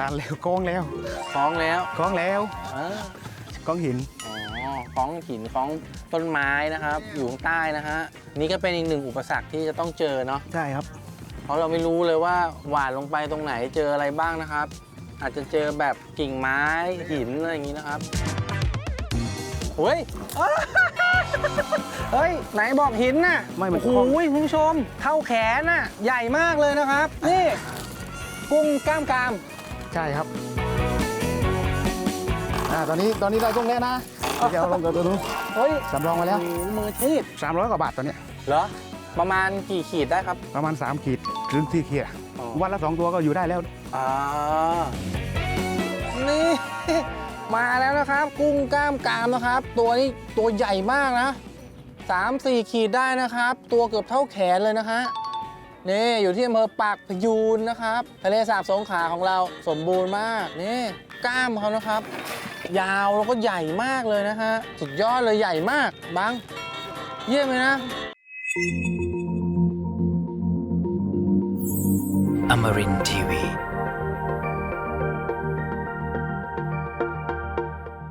ลานแล้วกองแล้วคล้องแล้วกองแล้วเออกองหิน อ๋อคล้องหินคล้องต้นไม้นะครับ อยู่ข้างใต้นะฮะ นี่ก็เป็นอีกหนึ่งอุปสรรคที่จะต้องเจอเนาะ ใช่ครับ เพราะเราไม่รู้เลยว่าหวานลงไปตรงไหนเจออะไรบ้างนะครับ อาจจะเจอแบบกิ่งไม้หินอะไรอย่างนี้นะครับเฮ้ยเฮ้ย ไหนบอกหินน่ะไม่มัน โอ้โหคุณผู้ชม เท่าแขนน่ะ ใหญ่มากเลยนะครับ นี่ กุ้งกล้ามกราม ใช่ครับอ่าตอนนี้ตอนนี้ได้กุ้งแล้วนะเดี๋ยวเอาลงกับตัวนู้นเฮ้ยสำรองมาแล้วโอ้โหมืออาชีพ300กว่าบาทตอนเนี้ยเหรอ ประมาณกี่ขีดได้ครับ ประมาณ 3 ขีดถึงที่ขีดอ๋อวันละ 2 ตัวก็อยู่ได้แล้วอ่านี่มาแล้วนะครับ กุ้งกล้ามกรามนะครับ ตัวนี้ตัวใหญ่มากนะสามสี่ขีดได้นะครับ ตัวเกือบเท่าแขนเลยนะฮะ นี่อยู่ที่อำเภอปากพยูนนะครับ ทะเลสาบสงขลาของเราสมบูรณ์มาก นี่กล้ามเขานะครับ ยาวแล้วก็ใหญ่มากเลยนะฮะ สุดยอดเลยใหญ่มากบัง เยี่ยมเลยนะ Amarin TV